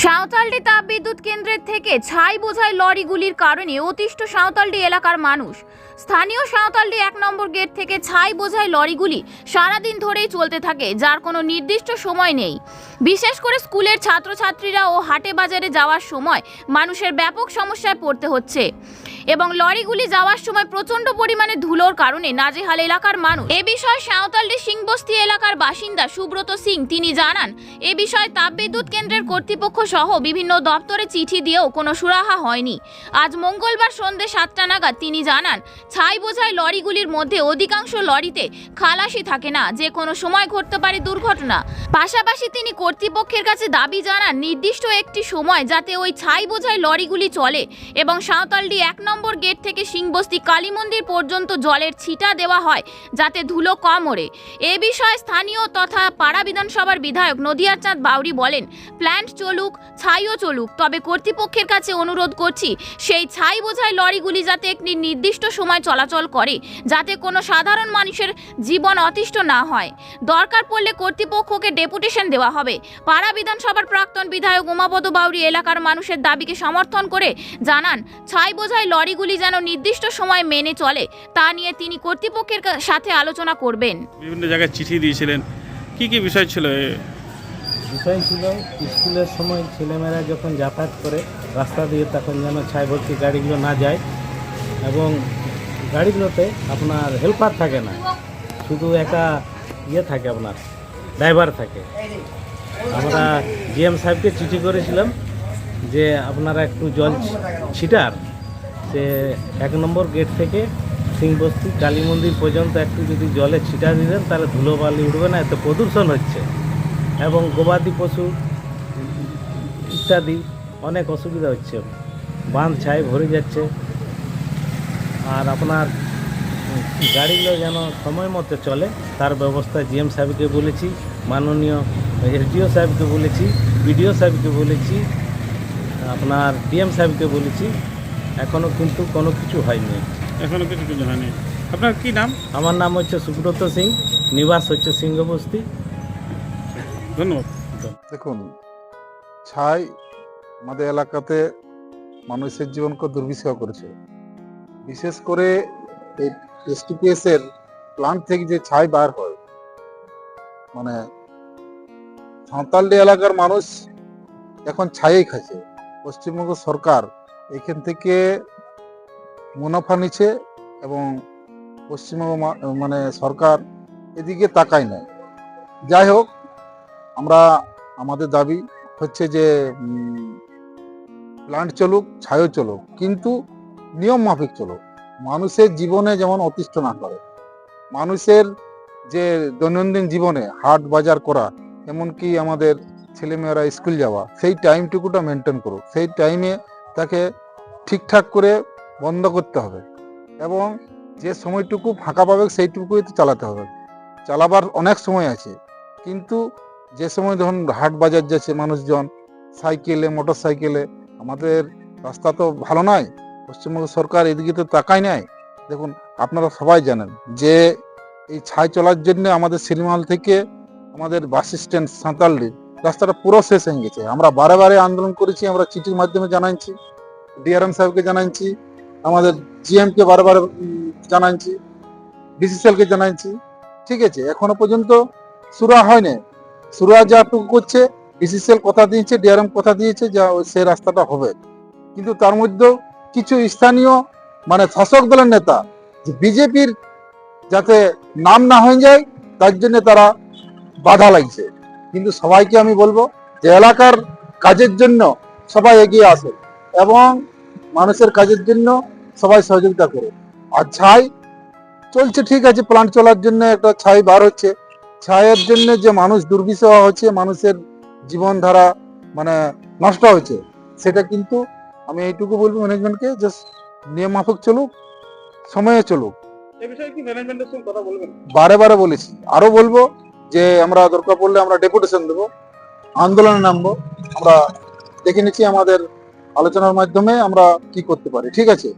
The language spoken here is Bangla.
সাঁওতালডি তাপবিদ্যুৎ কেন্দ্রের থেকে ছাই বোঝাই লরিগুলির কারণে অতিষ্ঠ সাঁওতালডি এলাকার মানুষ। স্থানীয় সাঁওতালডি এক নম্বর গেট থেকে ছাই বোঝাই লরিগুলি সারাদিন ধরেই চলতে থাকে, যার কোনো নির্দিষ্ট সময় নেই। বিশেষ করে স্কুলের ছাত্রছাত্রীরা ও হাটে বাজারে যাওয়ার সময় মানুষের ব্যাপক সমস্যায় পড়তে হচ্ছে। এবং লরিগুলি যাওয়ার সময় প্রচণ্ড পরিমাণে ধুলোর কারণে নাজেহাল এলাকার মানুষ। এ বিষয়ে সাঁওতালডি সিংবস্তি এলাকার বাসিন্দা সুব্রত সিং তিনি জানান, এ বিষয়ে তাপবিদ্যুৎ কেন্দ্রের কর্তৃপক্ষ সহ বিভিন্ন দপ্তরে চিঠি দিয়েও কোনো সুরাহা হয়নি। আজ মঙ্গলবার সন্ধ্যে সাতটা নাগাদ তিনি জানান, ছাই বোঝাই লরিগুলির মধ্যে অধিকাংশ লরিতে খালাসি থাকে না, যে কোনো সময় ঘটতে পারে দুর্ঘটনা। পাশাপাশি তিনি কর্তৃপক্ষের কাছে দাবি জানান, নির্দিষ্ট একটি সময় যাতে ওই ছাই বোঝাই লরিগুলি চলে এবং সাঁওতালডি এক নম্বর গেট থেকে সিংবস্তি কালী মন্দির পর্যন্ত জলের ছিটা দেওয়া হয়, যাতে ধুলো কম ওড়ে। এ বিষয়ে স্থানীয় তথা পাড়া বিধানসভার বিধায়ক নদিয়ার চাঁদ বাউরি বলেন, প্ল্যান্ট চলুক, ছাইও চলুক, তবে কর্তৃপক্ষের কাছে অনুরোধ করছি, সেই ছাই বোঝাই লরিগুলি যাতে একটি নির্দিষ্ট সময় চলাচল করে, যাতে কোনো সাধারণ মানুষের জীবন অতিষ্ঠ না হয়। দরকার পড়লে কর্তৃপক্ষকে ডেপুটেশন দেওয়া হবে। পাড়া বিধানসভার প্রাক্তন বিধায়ক উমাপদ বাউরি এলাকার মানুষের দাবিকে সমর্থন করে জানান, ছাই বোঝাই লরিগুলি যেন নির্দিষ্ট সময় মেনে চলে তা নিয়ে তিনি কর্তৃপক্ষের কা- সাথে আলোচনা করবেন। বিভিন্ন জায়গায় চিঠি দিয়েছিলেন। কি কি বিষয় ছিল? এ? বিষয় ছিল স্কুলের সময় ছেলেমেয়েরা যখন যাতায়াত করে রাস্তা দিয়ে তখন যেন ছাই ভর্তি গাড়িগুলো না যায় এবং গাড়িগুলোতে আপনার হেল্পার থাকে না। শুধু একা ইয়ে থাকে আপনার ড্রাইভার থাকে। আমরা জিএম সাহেবকে চিঠি করেছিলাম যে আপনারা একটু জল ছিটার। সে এক নম্বর গেট থেকে সিংবস্তি কালী মন্দির পর্যন্ত একটু যদি জলে ছিটা দিতেন তাহলে ধুলোবালি উঠবে না, এত প্রদূষণ হচ্ছে। এবং গবাদি পশু ইত্যাদি অনেক অসুবিধা হচ্ছে। বাঁধ ছাই ভরে যাচ্ছে। আর আপনার গাড়িগুলো যেন সময় মতো চলে, তার ব্যবস্থা জিএম সাহেবকে বলেছি, মাননীয় এসডিও সাহেবকে বলেছি, বিডিও সাহেবকে বলেছি, আপনার ডিএম সাহেবকে বলেছি। এখনও কিন্তু কোনো কিছু হয়নি। এখনও কিছু কিছু হয়নি। আপনার কি নাম? আমার নাম হচ্ছে সুব্রত সিং নিবাস হচ্ছে সিংহবস্তি। ধন্যবাদ। দেখুন ছাই আমাদের এলাকাতে মানুষের জীবনকে দুর্বিষহ করেছে। বিশেষ করে এই এসটিপিএস এর প্লান্ট থেকে যে ছাই বার হয় মানে সাঁওতালডি এলাকার মানুষ এখন ছাইই খাচ্ছে পশ্চিমবঙ্গ সরকার এখান থেকে মুনাফা নিচ্ছে এবং পশ্চিমবঙ্গ মানে সরকার এদিকে তাকায় না যাই হোক, আমরা, আমাদের দাবি হচ্ছে যে প্লান্ট চলুক, ছায়ও চলুক, কিন্তু নিয়ম মাফিক চলুক। মানুষের জীবনে যেমন অতিষ্ঠ না করে, মানুষের যে দৈনন্দিন জীবনে হাট বাজার করা, এমনকি আমাদের ছেলেমেয়েরা স্কুল যাওয়া, সেই টাইমটুকুটা মেনটেন করুক। সেই টাইমে তাকে ঠিকঠাক করে বন্ধ করতে হবে এবং যে সময়টুকু ফাঁকা পাবে সেইটুকুই চালাতে হবে। চালাবার অনেক সময় আছে, কিন্তু যে সময় ধরুন হাট বাজার যাচ্ছে মানুষজন, সাইকেলে মোটর সাইকেলে আমাদের রাস্তা তো ভালো নয়, পশ্চিমবঙ্গ সরকার এদিকে তো তাকায় নাই। দেখুন, আপনারা সবাই জানেন যে এই ছাই চলার জন্য আমাদের সিনেমাল থেকে আমাদের বাস স্ট্যান্ড সাঁতালডি রাস্তাটা পুরো শেষ হয়ে গেছে। আমরা বারে বারে আন্দোলন করেছি, আমরা চিঠির মাধ্যমে জানাচ্ছি ডিআরএম সাহেবকে জানাচ্ছি আমাদের জিএম কে বারে বারে উম, জানাচ্ছি বিসিসিএল কে জানাচ্ছি ঠিক আছে এখনও পর্যন্ত সুরা হয়নি। সুরা যাটুকু করছে বিসিসিএল কথা দিয়েছে ডিআরএম কথা দিয়েছে যা সে রাস্তাটা হবে। কিন্তু তার মধ্যেও কিছু স্থানীয় মানে শাসক দলের নেতা যে বিজেপির যাতে নাম না হয়ে যায় তার জন্য তারা বাধা লাগছে কিন্তু সবাইকে আমি বলব যে এলাকার কাজের জন্য সবাই এগিয়ে আসে এবং মানুষের কাজের জন্য সবাই সহযোগিতা করে। আর ছাই চলছে ঠিক আছে প্লান্ট চলার জন্য একটা ছাই বার হচ্ছে। ছায়ের জন্য যে মানুষ দুর্বিষহ হচ্ছে মানুষের জীবনধারা মানে নষ্ট হচ্ছে সেটা কিন্তু আমি এইটুকু বলব ম্যানেজমেন্টকে যে নিয়ম মাফিক চলুক সময়ে চলুক। বারে বারে বলেছি। আরও বলব যে আমরা দরকার পড়লে আমরা ডেপুটেশন দেবো আন্দোলনে নামবো আমরা দেখে নিচ্ছি আমাদের আলোচনার মাধ্যমে আমরা কি করতে পারি ঠিক আছে?